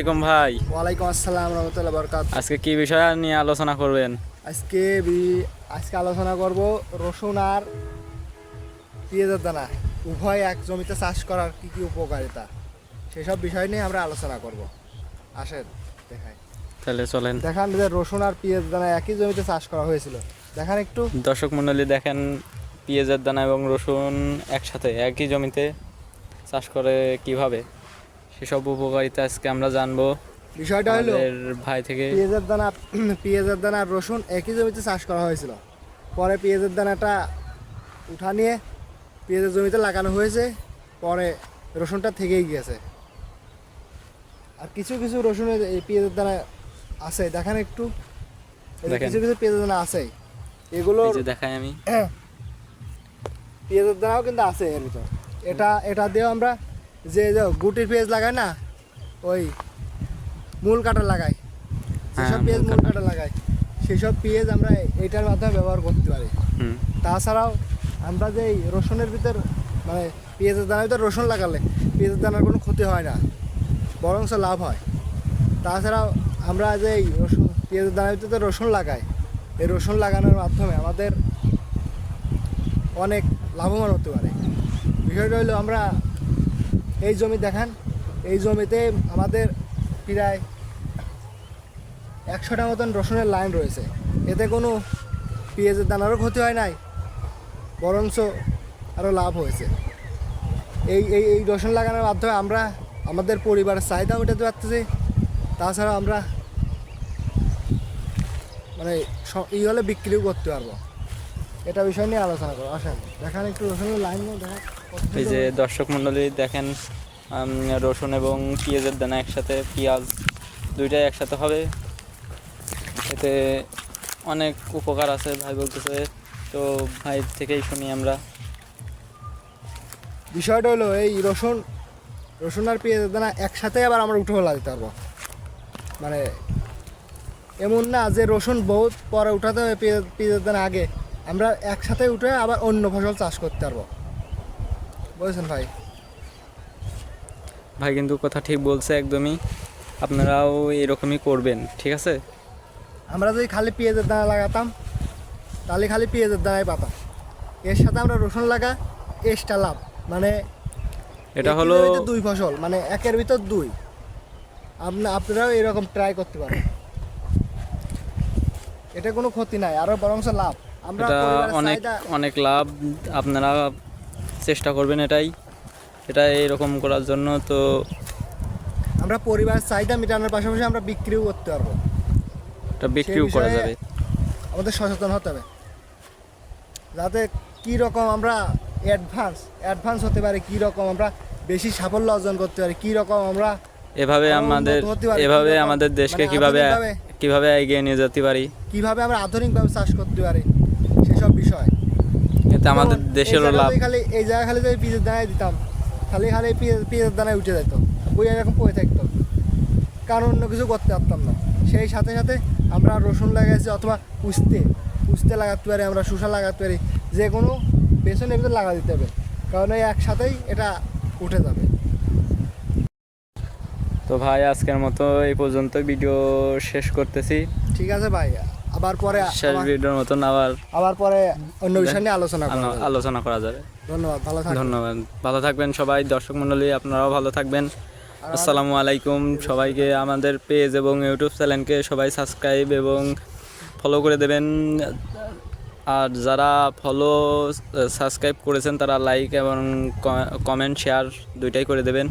ওয়ালাইকুম ভাই। ওয়ালাইকুম আসসালাম রহমতুল্লাহ বরকাত। আজকে কি বিষয় নিয়ে আলোচনা করবেন? আজকে আজকে আলোচনা করব রসুন আর পেঁয়াজের দানা। উভয় এক জমিতে চাষ করার কি কি উপকারিতা? সেসব বিষয় নিয়ে আমরা আলোচনা করব। আসেন দেখাই। তাহলে চলেন। দেখান যে রসুন আর পেঁয়াজ দানা একই জমিতে চাষ করা হয়েছিল। দেখান একটু। দর্শক মণ্ডলী দেখেন পেঁয়াজের দানা এবং রসুন একসাথে একই জমিতে চাষ করে কীভাবে? সেসব উপকারিতা আজকে আমরা জানব। বিষয়টা হলো ভাই থেকে। পেঁয়াজের দানা পেঁয়াজের দানা আর রসুন একই জমিতে চাষ করা হয়েছিল। পরে পেঁয়াজের দানাটা উঠা নিয়ে পেঁয়াজের জমিতে লাগানো হয়েছে পরে রসুনটা থেকেই গিয়েছে। আর কিছু কিছু রসুনের এই পেঁয়াজের দানা আছে দেখেন একটু। কিছু কিছু পেঁয়াজের দানা আছে। এগুলো দেখাই আমি। পেঁয়াজের দানাও কিন্তু আছে এর ভিতর। এটা এটা দিয়েও আমরা যে গুটির পেঁয়াজ লাগাই না ওই মূল কাটা লাগাই হ্যাঁ, সেসব পেঁয়াজ মূল কাটা। লাগাই সেসব পেঁয়াজ আমরা এটার মাধ্যমে ব্যবহার করতে পারি। তাছাড়াও আমরা যে রসুনের ভিতর মানে পেঁয়াজের দানার ভিতর রসুন লাগালে পেঁয়াজের দানার কোনো ক্ষতি হয় না বরঞ্চ লাভ হয়। তাছাড়াও আমরা যে এই রসুন পেঁয়াজের দানার ভিতরে রসুন লাগাই এই রসুন লাগানোর মাধ্যমে আমাদের অনেক লাভবান হতে পারে। বিষয়টা হলো আমরা এই জমি দেখান, এই জমিতে আমাদের প্রায় একশোটা মতন রসুনের লাইন রয়েছে। এতে কোনো পেঁয়াজের দানারও ক্ষতি হয় নাই, বরঞ্চ আরও লাভ হয়েছে। এই এই এই রসুন লাগানোর মাধ্যমে আমরা আমাদের পরিবারের চাহিদা মেটাতে পারতেছি। তাছাড়া আমরা মানে ই হলে বিক্রিও করতে পারব। এটা বিষয় নিয়ে আলোচনা করো আসেন, দেখান একটু রসুনের লাইন দেখা এই যে দর্শক মণ্ডলী দেখেন রসুন এবং পেঁয়াজের দানা একসাথে, পেঁয়াজ দুইটাই একসাথে হবে। এতে অনেক উপকার আছে, ভাই বলতেছে। তো ভাই থেকেই শুনি আমরা। বিষয়টা হলো এই রসুন রসুন আর পেঁয়াজের দানা একসাথে আবার আমরা উঠে ফেলা পারব। মানে এমন না যে রসুন বহুত পরে উঠাতে হবে, পেঁয়াজ, পেঁয়াজের দানা আগে। আমরা একসাথে উঠে আবার অন্য ফসল চাষ করতে পারব। বুঝেছেন ভাই? ভাই কিন্তু কথা ঠিক বলছে একদমই। আপনারাও এরকমই করবেন ঠিক আছে? আমরা যদি খালি পেঁয়াজের দানা লাগাতাম তাহলে খালি পেঁয়াজের দানাই পাতাম। এর সাথে আমরা রসুন লাগা এক্সট্রা লাভ। মানে এটা হলো দুই ফসল মানে একের ভিতর দুই। আপনি আপনারাও এরকম ট্রাই করতে পারেন। এটা কোনো ক্ষতি নাই আরও বরঞ্চ লাভ। আমরা অনেক অনেক লাভ আপনারা চেষ্টা করবেন এটাই। এটা এরকম করার জন্য তো আমরা পরিবারের চাহিদা মেটানোর পাশাপাশি আমরা বিক্রিও করতে পারব। এটা বিক্রিও করা যাবে। আমাদের সচেতন হতে হবে। যাতে কি রকম আমরা অ্যাডভান্স অ্যাডভান্স হতে পারে কি রকম আমরা বেশি সাফল্য অর্জন করতে পারি কি রকম আমরা এভাবে আমাদের এভাবে আমাদের দেশকে মানে কীভাবে কীভাবে এগিয়ে নিয়ে যেতে পারি। কীভাবে আমরা আধুনিকভাবে চাষ করতে পারি সেসব বিষয়। এতে আমাদের দেশেরও লাভ। খালি এই জায়গায় খালি যদি পিঁজের দানায় দিতাম খালি খালি পিঁয়াজের দানায় উঠে যেত। বই এরকম পড়ে থাকতো। কারণ অন্য কিছু করতে পারতাম না। সেই সাথে সাথে আমরা রসুন লাগাইছি অথবা উস্তে। উস্তে লাগাতে পারি আমরা শুষা লাগাতে পারি। যে কোনো পেছনে এগুলো লাগা দিতে হবে। কারণ এই একসাথেই এটা উঠে যাবে। তো ভাই আজকের মতো এই পর্যন্ত ভিডিও শেষ করতেছি। ঠিক আছে ভাই। আবার পরে শেষ ভিডিওর মতন আবার আবার পরে অন্য বিষয় নিয়ে আলোচনা করা আলোচনা করা যাবে। ধন্যবাদ ভালো থাকবেন। ধন্যবাদ। ভালো থাকবেন সবাই। দর্শক মণ্ডলী আপনারাও ভালো থাকবেন। আসসালামু আলাইকুম। সবাইকে আমাদের পেজ এবং ইউটিউব চ্যানেলকে সবাই সাবস্ক্রাইব এবং ফলো করে দেবেন। আর যারা ফলো সাবস্ক্রাইব করেছেন তারা লাইক এবং কমেন্ট শেয়ার দুইটাই করে দেবেন।